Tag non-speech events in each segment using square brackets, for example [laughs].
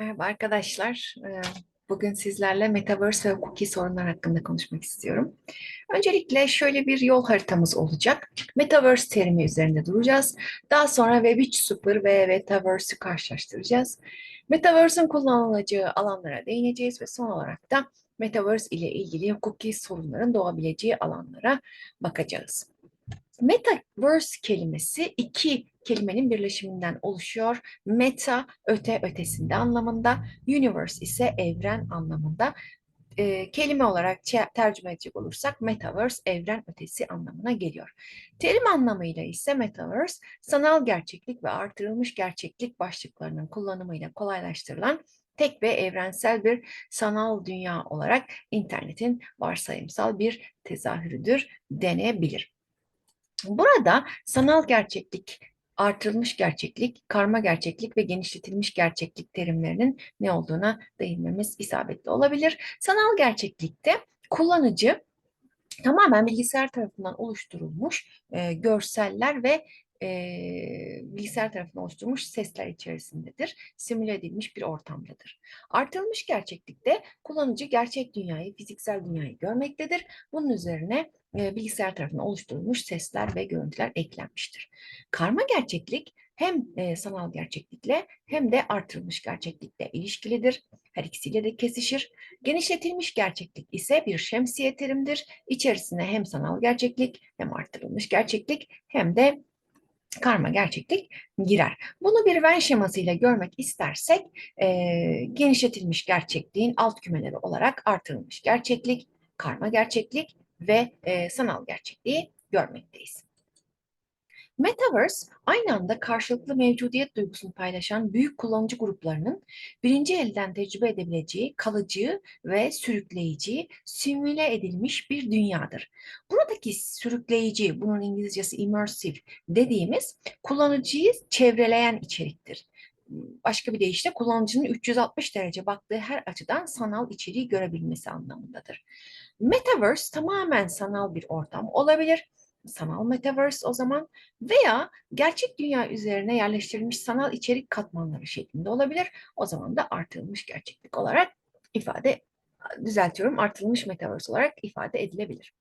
Merhaba arkadaşlar. Ee, Bugün sizlerle Metaverse ve cookie sorunlar hakkında konuşmak istiyorum. Öncelikle şöyle bir yol haritamız olacak. Metaverse terimi üzerinde duracağız. Daha sonra Web 3.0 ve Metaverse'ü karşılaştıracağız. Metaverse'ün kullanılacağı alanlara değineceğiz ve son olarak da Metaverse ile ilgili hukuki sorunların doğabileceği alanlara bakacağız. Metaverse kelimesi iki kelimenin birleşiminden oluşuyor. Meta öte ötesinde anlamında, universe ise evren anlamında. E, kelime olarak tercüme edecek olursak metaverse evren ötesi anlamına geliyor. Terim anlamıyla ise metaverse sanal gerçeklik ve artırılmış gerçeklik başlıklarının kullanımıyla kolaylaştırılan tek ve evrensel bir sanal dünya olarak internetin varsayımsal bir tezahürüdür denebilir. Burada sanal gerçeklik, artırılmış gerçeklik, karma gerçeklik ve genişletilmiş gerçeklik terimlerinin ne olduğuna değinmemiz isabetli olabilir. Sanal gerçeklikte kullanıcı tamamen bilgisayar tarafından oluşturulmuş e, görseller ve e, bilgisayar tarafından oluşturulmuş sesler içerisindedir. Simüle edilmiş bir ortamdadır. Artırılmış gerçeklikte kullanıcı gerçek dünyayı, fiziksel dünyayı görmektedir. Bunun üzerine e, bilgisayar tarafından oluşturulmuş sesler ve görüntüler eklenmiştir. Karma gerçeklik hem e, sanal gerçeklikle hem de artırılmış gerçeklikle ilişkilidir. Her ikisiyle de kesişir. Genişletilmiş gerçeklik ise bir şemsiye terimdir. İçerisine hem sanal gerçeklik hem artırılmış gerçeklik hem de karma gerçeklik girer. Bunu bir Venn şemasıyla görmek istersek e, genişletilmiş gerçekliğin alt kümeleri olarak artırılmış gerçeklik, karma gerçeklik ve e, sanal gerçekliği görmekteyiz. Metaverse aynı anda karşılıklı mevcudiyet duygusunu paylaşan büyük kullanıcı gruplarının birinci elden tecrübe edebileceği kalıcı ve sürükleyici, simüle edilmiş bir dünyadır. Buradaki sürükleyici, bunun İngilizcesi immersive dediğimiz kullanıcıyı çevreleyen içeriktir başka bir deyişle kullanıcının 360 derece baktığı her açıdan sanal içeriği görebilmesi anlamındadır. Metaverse tamamen sanal bir ortam olabilir. Sanal metaverse o zaman veya gerçek dünya üzerine yerleştirilmiş sanal içerik katmanları şeklinde olabilir. O zaman da artırılmış gerçeklik olarak ifade düzeltiyorum artırılmış metaverse olarak ifade edilebilir.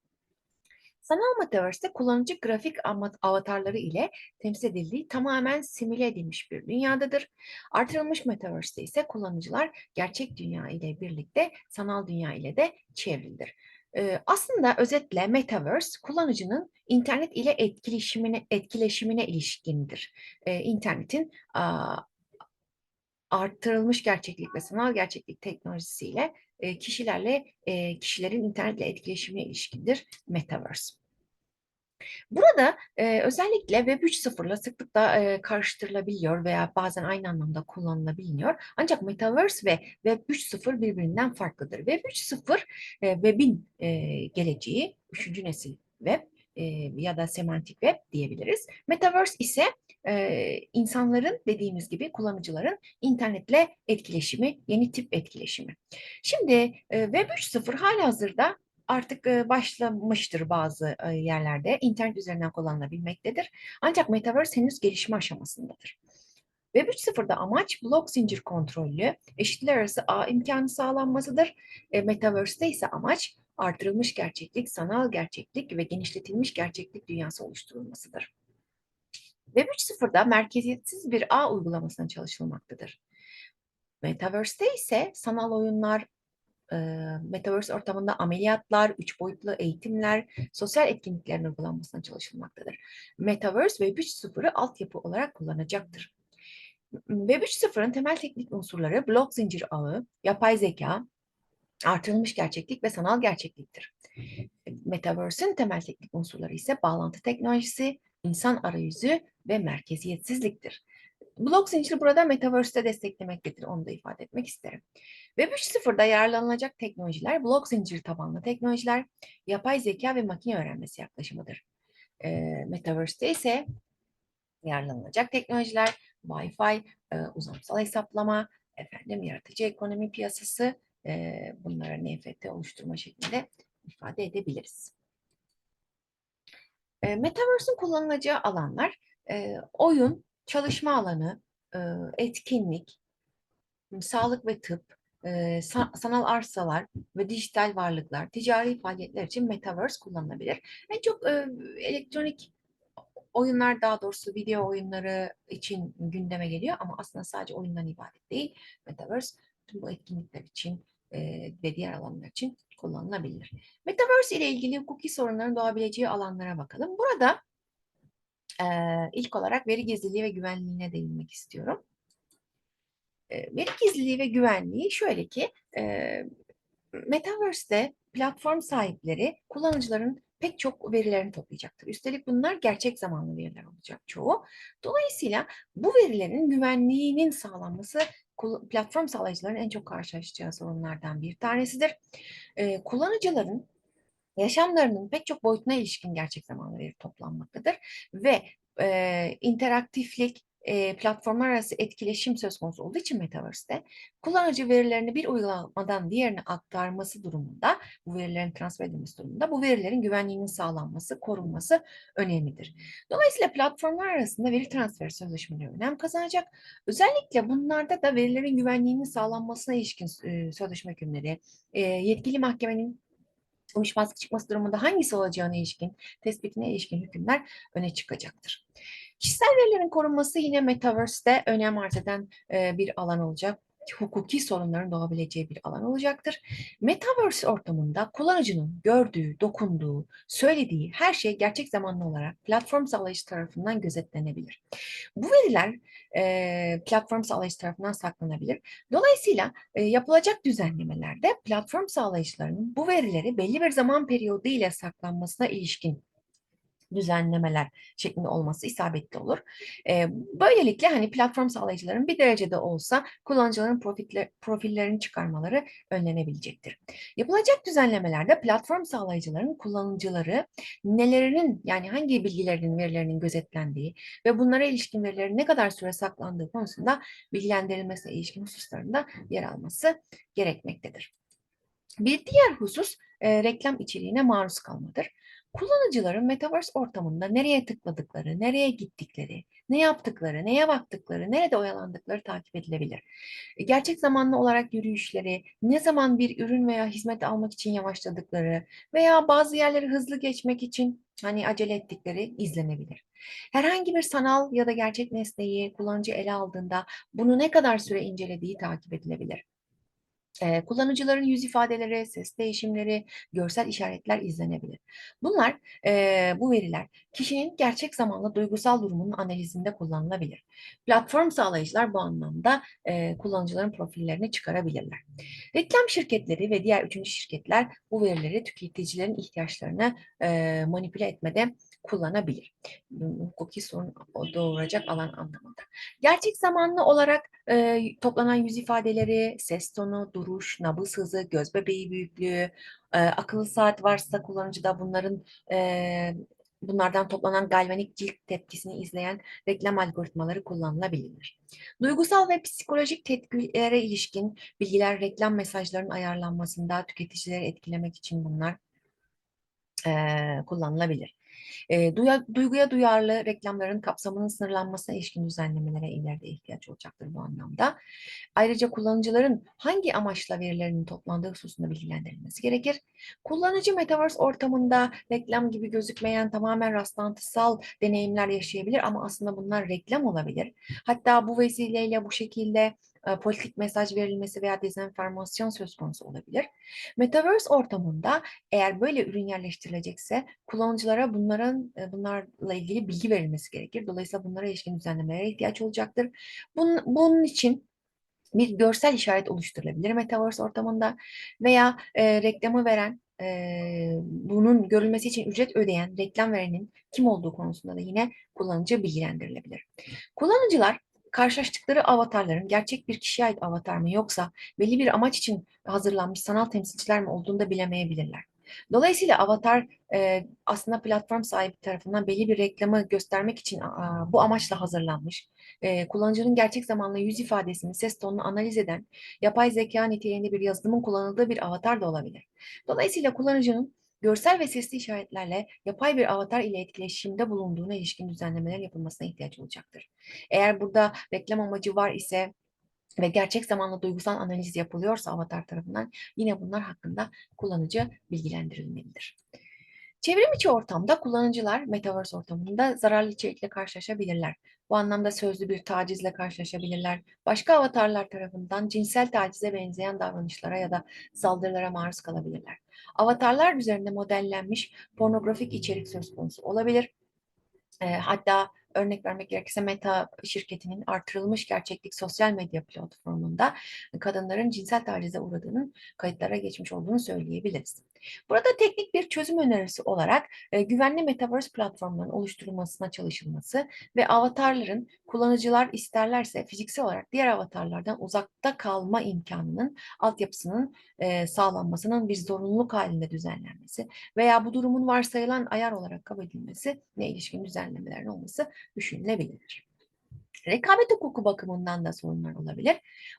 Sanal Metaverse'de kullanıcı grafik avatarları ile temsil edildiği tamamen simüle edilmiş bir dünyadadır. Artırılmış Metaverse'de ise kullanıcılar gerçek dünya ile birlikte sanal dünya ile de çevrilidir. Ee, aslında özetle Metaverse kullanıcının internet ile etkileşimine, etkileşimine ilişkindir. Ee, artırılmış gerçeklik ve sanal gerçeklik teknolojisiyle e, kişilerle e, kişilerin internetle etkileşimine ilişkindir Metaverse. Burada e, özellikle Web 3.0 ile sıklıkla e, karıştırılabiliyor veya bazen aynı anlamda kullanılabiliyor. Ancak Metaverse ve Web 3.0 birbirinden farklıdır. Web 3.0 e, Web'in e, geleceği, üçüncü nesil Web e, ya da semantik web diyebiliriz. Metaverse ise e, insanların dediğimiz gibi kullanıcıların internetle etkileşimi, yeni tip etkileşimi. Şimdi e, Web 3.0 hali hazırda artık başlamıştır bazı yerlerde. İnternet üzerinden kullanılabilmektedir. Ancak Metaverse henüz gelişme aşamasındadır. Web 3.0'da amaç blok zincir kontrollü, eşitler arası ağ imkanı sağlanmasıdır. E, Metaverse'de ise amaç artırılmış gerçeklik, sanal gerçeklik ve genişletilmiş gerçeklik dünyası oluşturulmasıdır. Web 3.0'da merkeziyetsiz bir ağ uygulamasına çalışılmaktadır. Metaverse'de ise sanal oyunlar, Metaverse ortamında ameliyatlar, üç boyutlu eğitimler, sosyal etkinliklerin uygulanmasına çalışılmaktadır. Metaverse Web 3.0'ı altyapı olarak kullanacaktır. Web 3.0'ın temel teknik unsurları blok zincir ağı, yapay zeka, artırılmış gerçeklik ve sanal gerçekliktir. Metaverse'in temel teknik unsurları ise bağlantı teknolojisi, insan arayüzü ve merkeziyetsizliktir. Blok zinciri burada Metaverse'de desteklemektedir. Onu da ifade etmek isterim. Web 3.0'da yararlanılacak teknolojiler blok zinciri tabanlı teknolojiler, yapay zeka ve makine öğrenmesi yaklaşımıdır. E, Metaverse'de ise yararlanılacak teknolojiler Wi-Fi, e, uzamsal hesaplama, efendim yaratıcı ekonomi piyasası, e, bunlara NFT oluşturma şeklinde ifade edebiliriz. E, Metaverse'ün kullanılacağı alanlar e, oyun, çalışma alanı, etkinlik, sağlık ve tıp, e, sa- sanal arsalar ve dijital varlıklar, ticari faaliyetler için Metaverse kullanılabilir. En çok e, elektronik oyunlar daha doğrusu video oyunları için gündeme geliyor ama aslında sadece oyundan ibaret değil. Metaverse tüm bu etkinlikler için e, ve diğer alanlar için kullanılabilir. Metaverse ile ilgili hukuki sorunların doğabileceği alanlara bakalım. Burada e, ilk olarak veri gizliliği ve güvenliğine değinmek istiyorum. Veri gizliliği ve güvenliği şöyle ki e, Metaverse'de platform sahipleri kullanıcıların pek çok verilerini toplayacaktır. Üstelik bunlar gerçek zamanlı veriler olacak çoğu. Dolayısıyla bu verilerin güvenliğinin sağlanması platform sağlayıcıların en çok karşılaşacağı sorunlardan bir tanesidir. Ee, kullanıcıların yaşamlarının pek çok boyutuna ilişkin gerçek zamanlı veri toplanmaktadır ve e, interaktiflik, e, platformlar arası etkileşim söz konusu olduğu için Metaverse'de kullanıcı verilerini bir uygulamadan diğerine aktarması durumunda, bu verilerin transfer edilmesi durumunda bu verilerin güvenliğinin sağlanması, korunması önemlidir. Dolayısıyla platformlar arasında veri transferi sözleşmeleri önem kazanacak. Özellikle bunlarda da verilerin güvenliğinin sağlanmasına ilişkin sözleşme hükümleri, yetkili mahkemenin uyuşmazlık çıkması durumunda hangisi olacağına ilişkin, tespitine ilişkin hükümler öne çıkacaktır. Kişisel verilerin korunması yine Metaverse'de önem arz eden e, bir alan olacak hukuki sorunların doğabileceği bir alan olacaktır. Metaverse ortamında kullanıcının gördüğü, dokunduğu, söylediği her şey gerçek zamanlı olarak platform sağlayıcı tarafından gözetlenebilir. Bu veriler e, platform sağlayıcı tarafından saklanabilir. Dolayısıyla e, yapılacak düzenlemelerde platform sağlayıcılarının bu verileri belli bir zaman periyodu ile saklanmasına ilişkin düzenlemeler şeklinde olması isabetli olur. Böylelikle hani platform sağlayıcıların bir derecede olsa kullanıcıların profiller, profillerini çıkarmaları önlenebilecektir. Yapılacak düzenlemelerde platform sağlayıcıların kullanıcıları nelerinin yani hangi bilgilerinin verilerinin gözetlendiği ve bunlara ilişkin verilerin ne kadar süre saklandığı konusunda bilgilendirilmesine ilişkin hususlarında yer alması gerekmektedir. Bir diğer husus e, reklam içeriğine maruz kalmadır. Kullanıcıların Metaverse ortamında nereye tıkladıkları, nereye gittikleri, ne yaptıkları, neye baktıkları, nerede oyalandıkları takip edilebilir. E, gerçek zamanlı olarak yürüyüşleri, ne zaman bir ürün veya hizmet almak için yavaşladıkları veya bazı yerleri hızlı geçmek için hani acele ettikleri izlenebilir. Herhangi bir sanal ya da gerçek nesneyi kullanıcı ele aldığında bunu ne kadar süre incelediği takip edilebilir. E, kullanıcıların yüz ifadeleri, ses değişimleri, görsel işaretler izlenebilir. Bunlar, e, bu veriler kişinin gerçek zamanlı duygusal durumunun analizinde kullanılabilir. Platform sağlayıcılar bu anlamda e, kullanıcıların profillerini çıkarabilirler. Reklam şirketleri ve diğer üçüncü şirketler bu verileri tüketicilerin ihtiyaçlarını e, manipüle etmede kullanabilir. Hukuki sorun doğuracak alan anlamında. Gerçek zamanlı olarak e, toplanan yüz ifadeleri, ses tonu, duruş, nabız hızı, göz bebeği büyüklüğü, e, akıllı saat varsa kullanıcıda bunların e, bunlardan toplanan galvanik cilt tepkisini izleyen reklam algoritmaları kullanılabilir. Duygusal ve psikolojik tepkilere ilişkin bilgiler reklam mesajlarının ayarlanmasında tüketicileri etkilemek için bunlar e, kullanılabilir. E, duya, duyguya duyarlı reklamların kapsamının sınırlanmasına ilişkin düzenlemelere ileride ihtiyaç olacaktır bu anlamda. Ayrıca kullanıcıların hangi amaçla verilerinin toplandığı hususunda bilgilendirilmesi gerekir. Kullanıcı Metaverse ortamında reklam gibi gözükmeyen tamamen rastlantısal deneyimler yaşayabilir ama aslında bunlar reklam olabilir. Hatta bu vesileyle bu şekilde politik mesaj verilmesi veya dezenformasyon söz konusu olabilir. Metaverse ortamında eğer böyle ürün yerleştirilecekse kullanıcılara bunların bunlarla ilgili bilgi verilmesi gerekir. Dolayısıyla bunlara ilişkin düzenlemelere ihtiyaç olacaktır. Bunun, bunun için bir görsel işaret oluşturulabilir Metaverse ortamında veya e, reklamı veren e, bunun görülmesi için ücret ödeyen reklam verenin kim olduğu konusunda da yine kullanıcı bilgilendirilebilir. Kullanıcılar karşılaştıkları avatarların gerçek bir kişiye ait avatar mı yoksa belli bir amaç için hazırlanmış sanal temsilciler mi olduğunu da bilemeyebilirler. Dolayısıyla avatar e, aslında platform sahibi tarafından belli bir reklamı göstermek için a, bu amaçla hazırlanmış. E, kullanıcının gerçek zamanlı yüz ifadesini, ses tonunu analiz eden yapay zeka niteliğinde bir yazılımın kullanıldığı bir avatar da olabilir. Dolayısıyla kullanıcının görsel ve sesli işaretlerle yapay bir avatar ile etkileşimde bulunduğuna ilişkin düzenlemelerin yapılmasına ihtiyaç olacaktır. Eğer burada reklam amacı var ise ve gerçek zamanlı duygusal analiz yapılıyorsa avatar tarafından yine bunlar hakkında kullanıcı bilgilendirilmelidir. Çevrim içi ortamda kullanıcılar Metaverse ortamında zararlı içerikle karşılaşabilirler. Bu anlamda sözlü bir tacizle karşılaşabilirler. Başka avatarlar tarafından cinsel tacize benzeyen davranışlara ya da saldırılara maruz kalabilirler. Avatarlar üzerinde modellenmiş pornografik içerik söz konusu olabilir. E, hatta örnek vermek gerekirse Meta şirketinin artırılmış gerçeklik sosyal medya platformunda kadınların cinsel tacize uğradığının kayıtlara geçmiş olduğunu söyleyebiliriz. Burada teknik bir çözüm önerisi olarak e, güvenli Metaverse platformlarının oluşturulmasına çalışılması ve avatarların kullanıcılar isterlerse fiziksel olarak diğer avatarlardan uzakta kalma imkanının altyapısının e, sağlanmasının bir zorunluluk halinde düzenlenmesi veya bu durumun varsayılan ayar olarak kabul edilmesi ne ilişkin düzenlemelerin olması düşünülebilir. Rekabet hukuku bakımından da sorunlar olabilir.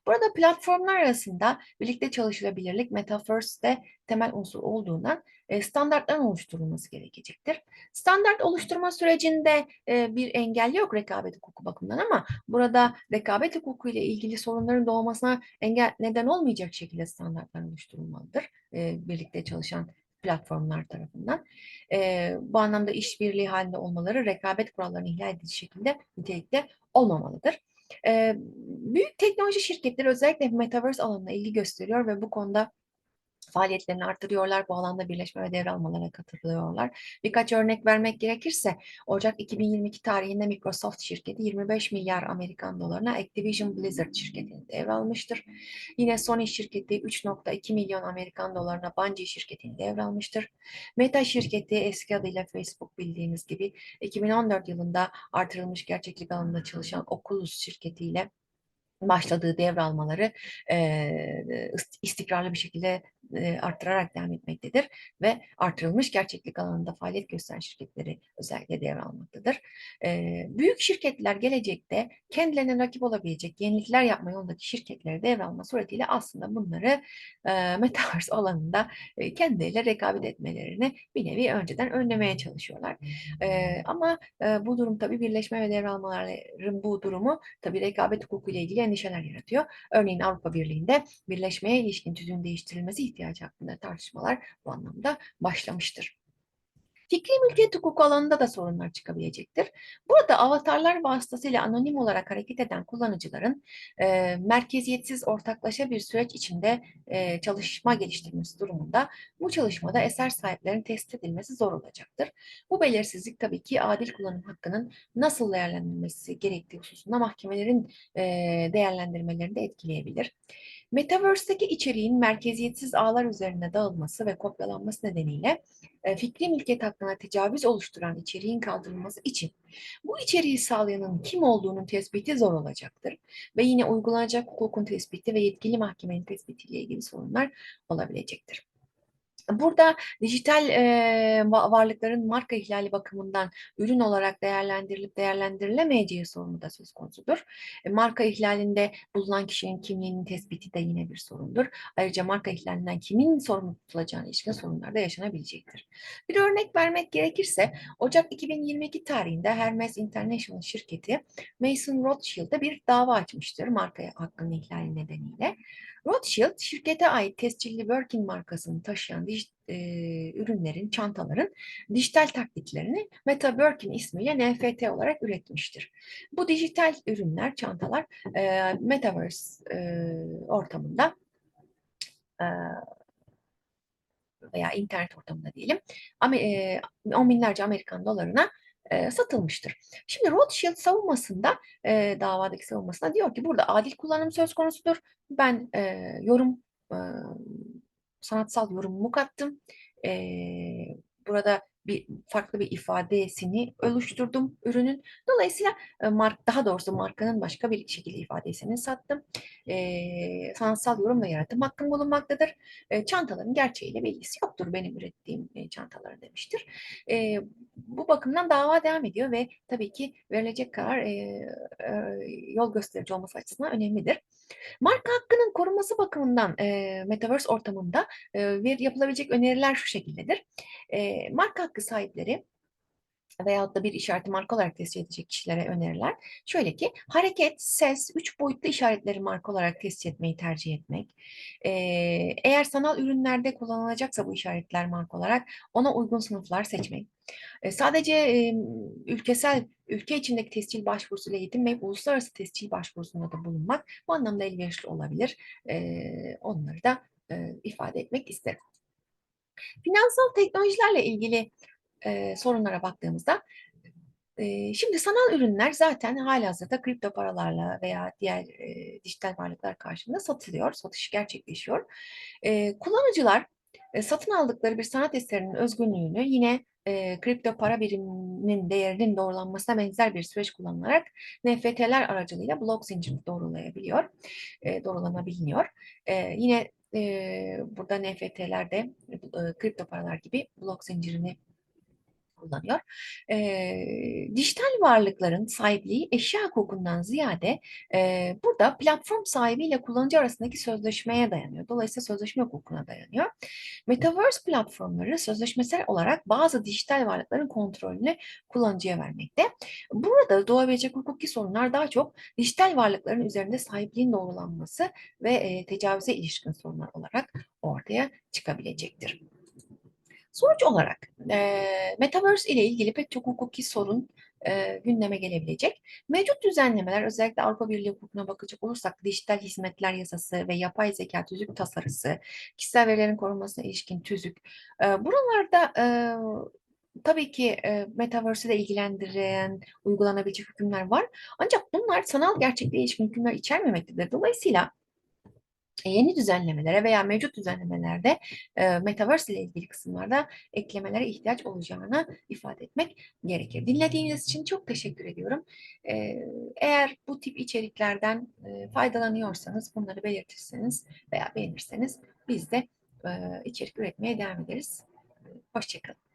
Burada platformlar arasında birlikte çalışılabilirlik Metaverse'de temel unsur olduğundan e, standartların oluşturulması gerekecektir. Standart oluşturma sürecinde e, bir engel yok rekabet hukuku bakımından ama burada rekabet hukuku ile ilgili sorunların doğmasına engel neden olmayacak şekilde standartlar oluşturulmalıdır. E, birlikte çalışan platformlar tarafından. E, bu anlamda işbirliği halinde olmaları rekabet kurallarını ihlal edici şekilde nitelikte olmamalıdır. E, büyük teknoloji şirketleri özellikle Metaverse alanına ilgi gösteriyor ve bu konuda faaliyetlerini arttırıyorlar. Bu alanda birleşme ve devralmalara katılıyorlar. Birkaç örnek vermek gerekirse Ocak 2022 tarihinde Microsoft şirketi 25 milyar Amerikan dolarına Activision Blizzard şirketini devralmıştır. Yine Sony şirketi 3.2 milyon Amerikan dolarına Bungie şirketini devralmıştır. Meta şirketi eski adıyla Facebook bildiğiniz gibi 2014 yılında artırılmış gerçeklik alanında çalışan Oculus şirketiyle başladığı devralmaları e, istikrarlı bir şekilde e, arttırarak devam etmektedir ve artırılmış gerçeklik alanında faaliyet gösteren şirketleri özellikle devralmaktadır. E, büyük şirketler gelecekte kendilerine rakip olabilecek yenilikler yapma yolundaki şirketleri devralma suretiyle aslında bunları e, [laughs] Metaverse alanında e, kendileriyle rekabet etmelerini bir nevi önceden önlemeye çalışıyorlar. E, ama e, bu durum tabii birleşme ve devralmaların bu durumu tabii rekabet hukuku ile ilgili endişeler yaratıyor. Örneğin Avrupa Birliği'nde birleşmeye ilişkin tüzüğün değiştirilmesi ihtiyacı hakkında tartışmalar bu anlamda başlamıştır. Fikri mülkiyet hukuku alanında da sorunlar çıkabilecektir. Burada avatarlar vasıtasıyla anonim olarak hareket eden kullanıcıların e, merkeziyetsiz ortaklaşa bir süreç içinde e, çalışma geliştirmesi durumunda bu çalışmada eser sahiplerinin test edilmesi zor olacaktır. Bu belirsizlik tabii ki adil kullanım hakkının nasıl değerlendirilmesi gerektiği hususunda mahkemelerin e, değerlendirmelerini de etkileyebilir. Metaverse'deki içeriğin merkeziyetsiz ağlar üzerine dağılması ve kopyalanması nedeniyle e, fikri mülkiyet hakkına tecavüz oluşturan içeriğin kaldırılması için bu içeriği sağlayanın kim olduğunun tespiti zor olacaktır. Ve yine uygulanacak hukukun tespiti ve yetkili mahkemenin tespitiyle ilgili sorunlar olabilecektir. Burada dijital e, varlıkların marka ihlali bakımından ürün olarak değerlendirilip değerlendirilemeyeceği sorunu da söz konusudur. E, marka ihlalinde bulunan kişinin kimliğinin tespiti de yine bir sorundur. Ayrıca marka ihlalinden kimin sorumlu tutulacağına ilişkin sorunlar da yaşanabilecektir. Bir örnek vermek gerekirse Ocak 2022 tarihinde Hermes International şirketi Mason Rothschild'e bir dava açmıştır marka hakkının ihlali nedeniyle. Rothschild şirkete ait tescilli Birkin markasını taşıyan e, ürünlerin, çantaların dijital taklitlerini Meta Birkin ismiyle NFT olarak üretmiştir. Bu dijital ürünler, çantalar e, Metaverse e, ortamında e, veya internet ortamında diyelim e, on binlerce Amerikan dolarına e, satılmıştır. Şimdi Rothschild savunmasında, e, davadaki savunmasında diyor ki burada adil kullanım söz konusudur. Ben e, yorum, e, sanatsal yorumumu kattım. E, burada bir farklı bir ifadesini oluşturdum ürünün. Dolayısıyla e, mark daha doğrusu markanın başka bir şekilde ifadesini sattım. E, sanatsal yorum ve yaratım hakkım bulunmaktadır. E, çantaların gerçeğiyle bir ilgisi yoktur benim ürettiğim e, çantaların demiştir. E, bu bakımdan dava devam ediyor ve tabii ki verilecek karar e, e, yol gösterici olması açısından önemlidir. Marka hakkının korunması bakımından e, Metaverse ortamında e, bir yapılabilecek öneriler şu şekildedir. E, marka hakkı sahipleri veyahut da bir işareti marka olarak tescil edecek kişilere öneriler. Şöyle ki hareket, ses, üç boyutlu işaretleri marka olarak tescil etmeyi tercih etmek. Ee, eğer sanal ürünlerde kullanılacaksa bu işaretler marka olarak ona uygun sınıflar seçmek. E, Sadece e, ülkesel, ülke içindeki tescil başvurusuyla yetinmeyip uluslararası tescil başvurusunda da bulunmak bu anlamda elverişli olabilir. E, Onları da e, ifade etmek isterim. Finansal teknolojilerle ilgili e, sorunlara baktığımızda e, şimdi sanal ürünler zaten halihazırda kripto paralarla veya diğer e, dijital varlıklar karşılığında satılıyor, satış gerçekleşiyor. E, kullanıcılar e, satın aldıkları bir sanat eserinin özgünlüğünü yine e, kripto para biriminin değerinin doğrulanmasına benzer bir süreç kullanılarak NFT'ler aracılığıyla blok zincirini doğrulayabiliyor, e, doğrulanabiliyor. E, yine e, burada NFT'ler de e, kripto paralar gibi blok zincirini kullanıyor. E, dijital varlıkların sahipliği eşya hukukundan ziyade e, burada platform sahibiyle kullanıcı arasındaki sözleşmeye dayanıyor. Dolayısıyla sözleşme hukukuna dayanıyor. Metaverse platformları sözleşmesel olarak bazı dijital varlıkların kontrolünü kullanıcıya vermekte. Burada doğabilecek hukuki sorunlar daha çok dijital varlıkların üzerinde sahipliğin doğrulanması ve e, tecavüze ilişkin sorunlar olarak ortaya çıkabilecektir. Sonuç olarak e, Metaverse ile ilgili pek çok hukuki sorun e, gündeme gelebilecek. Mevcut düzenlemeler özellikle Avrupa Birliği hukukuna bakacak olursak dijital hizmetler yasası ve yapay zeka tüzük tasarısı, kişisel verilerin korunmasına ilişkin tüzük. E, buralarda e, tabii ki e, Metaverse'ü de ilgilendiren uygulanabilecek hükümler var. Ancak bunlar sanal gerçekliğe ilişkin hükümler içermemektedir. Dolayısıyla yeni düzenlemelere veya mevcut düzenlemelerde e, Metaverse ile ilgili kısımlarda eklemelere ihtiyaç olacağını ifade etmek gerekir. Dinlediğiniz için çok teşekkür ediyorum. E, eğer bu tip içeriklerden e, faydalanıyorsanız bunları belirtirseniz veya beğenirseniz biz de e, içerik üretmeye devam ederiz. Hoşçakalın.